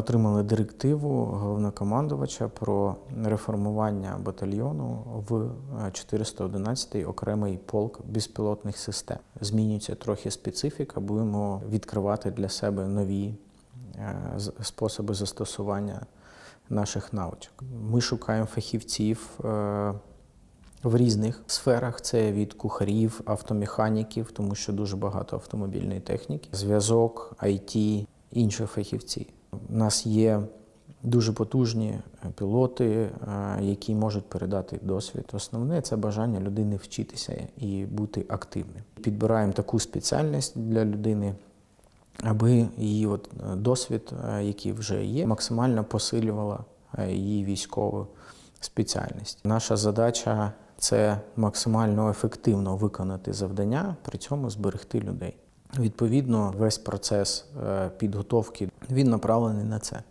отримали директиву головнокомандувача про реформування батальйону в е, 411-й окремий полк безпілотних систем. Змінюється трохи специфіка, будемо відкривати для себе нові е, способи застосування наших навичок. Ми шукаємо фахівців. е, в різних сферах це від кухарів, автомеханіків, тому що дуже багато автомобільної техніки, зв'язок, IT, інші фахівці. У нас є дуже потужні е, пілоти, е, які можуть передати досвід. Основне це бажання людини вчитися і бути активним. Підбираємо таку спеціальність для людини, аби її от е, досвід, який вже є, максимально посилювала її військову спеціальність. Наша задача це максимально ефективно виконати завдання, при цьому зберегти людей. Відповідно, весь процес е, підготовки він направлений на це.